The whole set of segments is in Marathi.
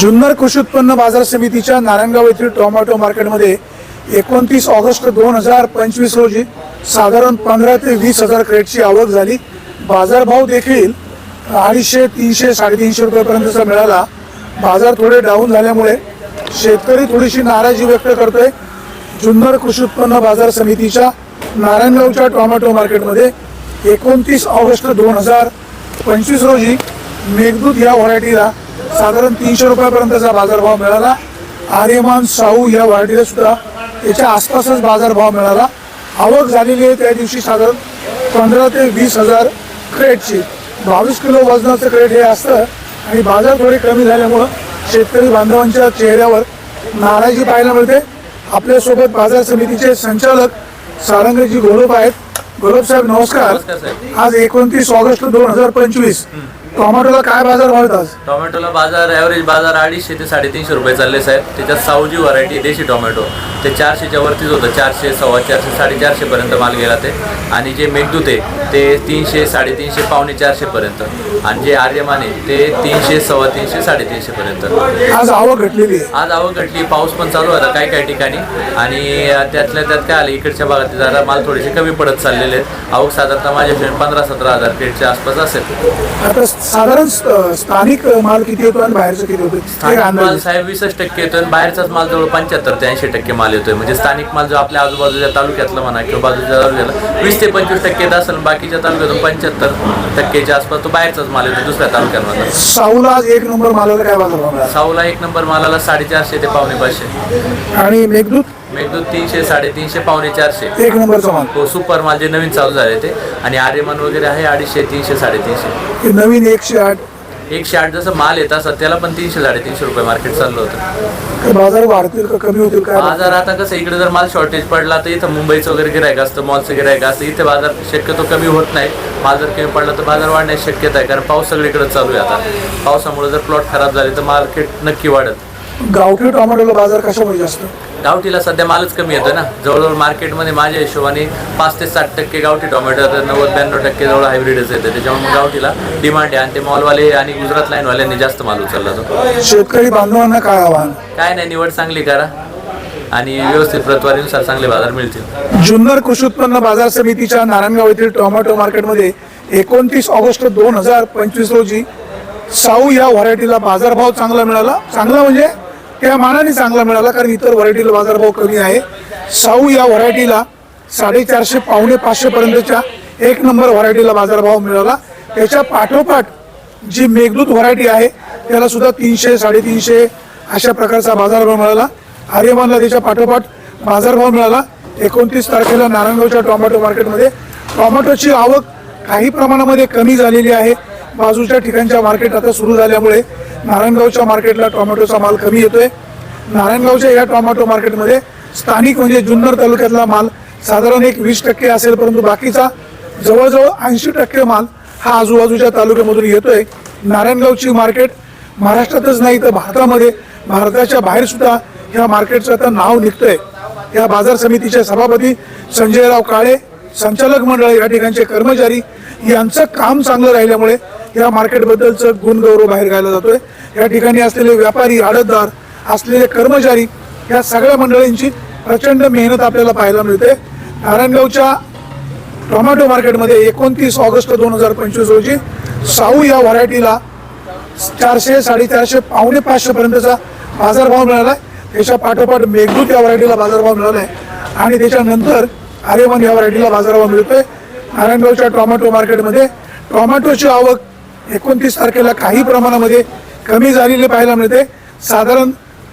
जुन्नर कृषी उत्पन्न बाजार समितीच्या नारायणगाव येथील टोमॅटो मार्केटमध्ये एकोणतीस ऑगस्ट दोन हजार पंचवीस रोजी साधारण पंधरा ते वीस हजार क्रेटची आवक झाली. बाजारभाव देखील अडीचशे तीनशे साडेतीनशे रुपयापर्यंतचा मिळाला. बाजार थोडे डाऊन झाल्यामुळे शेतकरी थोडीशी नाराजी व्यक्त करतोय. जुन्नर कृषी उत्पन्न बाजार समितीच्या नारायणगावच्या टोमॅटो मार्केटमध्ये एकोणतीस ऑगस्ट दोन हजार पंचवीस रोजी मेघदूत या व्हरायटीला साधारण तीनशे रुपयापर्यंतचा बाजारभाव मिळाला. आर्यमान साऊ या व्हरायटीला सुद्धा याच्या आसपासच बाजारभाव मिळाला. आवक झालेली आहे त्या दिवशी साधारण पंधरा ते वीस हजार क्रेटची. बावीस किलो वजनाचं क्रेट हे असतं आणि बाजार थोडे कमी झाल्यामुळं शेतकरी बांधवांच्या चेहऱ्यावर नाराजी पाहायला मिळते. आपल्यासोबत बाजार समितीचे संचालक सारंगजी घोडप आहेत. घोडप साहेब नमस्कार. आज एकोणतीस ऑगस्ट दोन हजार पंचवीस. टोमॅटोला काय बाजार आज टोमॅटोला बाजार ॲव्हरेज बाजार अडीचशे ते साडेतीनशे रुपये चालले साहेब. त्याच्यात सावजी व्हरायटी देशी टोमॅटो. ते चारशेच्या वरतीच होतं. चारशे सव्वा चारशे साडेचारशे पर्यंत माल गेला ते. आणि जे मेघदूत आहे ते तीनशे साडेतीनशे पावणे चारशे पर्यंत. आणि जे आर्यमान आहे ते तीनशे सव्वा तीनशे साडेतीनशे पर्यंत. आज आवक घटलेली आहे. आज आवक घटली. पाऊस पण चालू होता काही काही ठिकाणी. आणि त्यातल्या त्यात काय आलं? इकडच्या भागात जरा माल थोडेसे कमी पडत चाललेले आहेत. आवक साधारणतः माझ्या पंधरा सतरा हजार क्रेटच्या आसपास असेल. साधारण स्थानिक माल किती येतो आणि बाहेरचं किती होतं माल साहेब वीसच टक्के येतोय आणि बाहेरचाच माल जवळ पंच्याहत्तर ते ऐंशी टक्के माल येतोय. म्हणजे स्थानिक माल जो आपल्या आजूबाजूच्या तालुक्यातला म्हणा किंवा बाजूच्या तालुक्याला वीस ते पंचवीस टक्के येत असेल बाकीच्या तालुक्यातून पंच्याहत्तर टक्केच्या आसपास तो बाहेरचाच माल येतो दुसऱ्या तालुक्यांमधला साऊला एक नंबर मालाला काय बाजार साऊला एक नंबर मालाला साडेचारशे ते पावणे पाचशे. आणि मेघदूत? मेघदूत तीनशे साडेतीनशे पावणे चारशे. एक नंबरचा माल हो सुपर माल जे नवीन चालू झाले ते. आणि आर्यमान वगैरे आहे अडीचशे तीनशे साडेतीनशे. हे नवीन एकशे आठ. एकशे आठ जसं माल येत असत त्याला पण तीनशे साडेतीनशे रुपये मार्केट चाललं होतं. बाजार वाढतील का कमी होतील काय? बाजार आता कसं इकडे जर माल शॉर्टेज पडला तर इथं मुंबईचं वगैरे गिरायक असतं मॉलचं गिरायक असतं. इथे बाजार शक्यतो कमी होत नाही. माल जर कमी पडला तर बाजार वाढण्याची शक्यता आहे कारण पाऊस सगळीकडे चालू आहे आता. पावसामुळे जर प्लॉट खराब झाले तर मार्केट नक्की वाढत गावठी टोमॅटोला बाजार कशामुळे जास्त? गावठीला सध्या मालच कमी येतो ना. जवळजवळ मार्केटमध्ये माझ्या हिशोबाने पाच ते साठ टक्के गावठी टोमॅटो तर नव्वद ब्याण्णव टक्के जवळ हायब्रिडच येते त्याच्यामुळे गावठीला डिमांड आहे. आणि ते मॉलवाले आणि गुजरात लाईनवाल्यांनी जास्त माल उचलला तो. शेतकरी बांधवांना काय आव्हान? काय नाही निवड चांगली करा. आणि व्यवस्थित प्रतवारीनुसार चांगले बाजार मिळतील. जुन्नर कृषी उत्पन्न बाजार समितीच्या नारायणगाव येथील टोमॅटो मार्केटमध्ये एकोणतीस ऑगस्ट दोन हजार पंचवीस रोजी साऊ या व्हरायटीला बाजारभाव चांगला मिळाला. चांगला म्हणजे त्या मानाने चांगला मिळाला कारण इतर व्हरायटीला बाजारभाव कमी आहे. साऊ या व्हरायटीला साडेचारशे पावणे पाचशे पर्यंतच्या एक नंबर व्हरायटीला बाजारभाव मिळाला. त्याच्या पाठोपाठ जी मेघदूत व्हरायटी आहे त्याला सुद्धा तीनशे साडेतीनशे अशा प्रकारचा बाजारभाव मिळाला. आर्यमानला त्याच्या पाठोपाठ बाजारभाव मिळाला. एकोणतीस तारखेला नारायणगावच्या टोमॅटो मार्केटमध्ये. टोमॅटोची आवक काही प्रमाणामध्ये कमी झालेली आहे. बाजूच्या ठिकाणच्या मार्केट आता सुरू झाल्यामुळे नारायणगावच्या मार्केटला टोमॅटोचा माल कमी येतोय. नारायणगावच्या या टोमॅटो मार्केटमध्ये स्थानिक म्हणजे जुन्नर तालुक्यातला माल साधारण एक वीस टक्के असेल परंतु बाकीचा जवळजवळ ऐंशी टक्के माल हा आजूबाजूच्या तालुक्यामधून येतोय. नारायणगावची मार्केट महाराष्ट्रातच नाही तर भारतामध्ये. भारताच्या बाहेर सुद्धा ह्या मार्केटचं आता नाव निघतंय. या बाजार समितीचे सभापती संजयराव काळे संचालक मंडळ या ठिकाणचे कर्मचारी यांचं काम चांगलं राहिल्यामुळे या मार्केटबद्दलचं गुणगौरव बाहेर गायला जातोय. या ठिकाणी असलेले व्यापारी आडतदार असलेले कर्मचारी या सगळ्या मंडळींची प्रचंड मेहनत आपल्याला पाहायला मिळते. नारायणगावच्या टोमॅटो मार्केटमध्ये एकोणतीस ऑगस्ट दोन हजार पंचवीस रोजी साऊ या व्हरायटीला चारशे साडेचारशे पावणे पाचशे पर्यंतचा बाजारभाव मिळाला आहे. त्याच्या पाठोपाठ मेघदूत या व्हरायटीला बाजारभाव मिळाला आहे. आणि त्याच्यानंतर आर्यमान या व्हरायटीला बाजारभाव मिळतोय. नारायणगावच्या टोमॅटो मार्केटमध्ये. टोमॅटोची आवक एकोणतीस तारखेला काही प्रमाणामध्ये कमी झालेली पाहायला मिळते. साधारण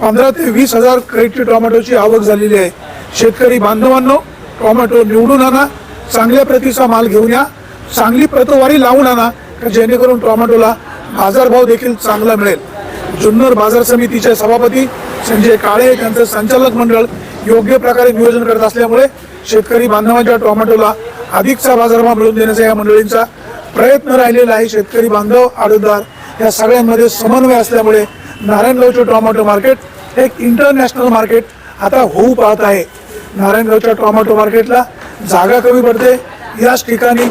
पंधरा ते वीस हजार क्रेटची टोमॅटोची आवक झालेली आहे. शेतकरी बांधवांनो टोमॅटो निवडून आणा. चांगल्या प्रतीचा माल घेऊन या. चांगली प्रतवारी लावून आणा जेणेकरून टोमॅटोला बाजारभाव देखील चांगला मिळेल. जुन्नर बाजार समितीचे सभापती संजय काळे त्यांचं संचालक मंडळ योग्य प्रकारे नियोजन करत असल्यामुळे शेतकरी बांधवांच्या टोमॅटोला अधिकचा बाजारभाव मिळवून देण्याचा या मंडळींचा प्रयत्न राहिलेला आहे. शेतकरी बांधव आडतदार या सगळ्यांमध्ये समन्वय असल्यामुळे नारायणगावचे टोमॅटो मार्केट हे एक इंटरनॅशनल मार्केट आता होऊ पाहत आहे. नारायणगावच्या टोमॅटो मार्केटला जागा कमी पडते. याच ठिकाणी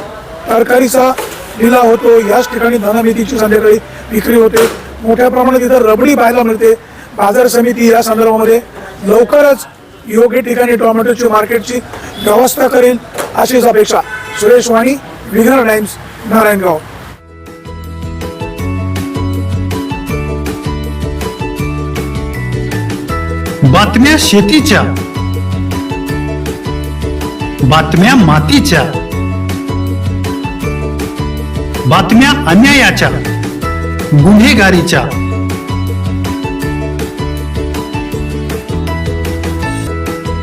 तरकारीचा लिलाव होतो. याच ठिकाणी धनमितीची संध्याकाळी विक्री होते. मोठ्या प्रमाणात इथं रबडी पाहायला मिळते. बाजार समिती या संदर्भामध्ये लवकरच योग्य ठिकाणी टोमॅटोची मार्केटची व्यवस्था करेल अशीच अपेक्षा. सुरेश वाणी विघ्न टाइम्स नारायणगाव. बातम्या शेतीच्या. बातम्या मातीच्या. बातम्या अन्यायाच्या. गुन्हेगारीच्या.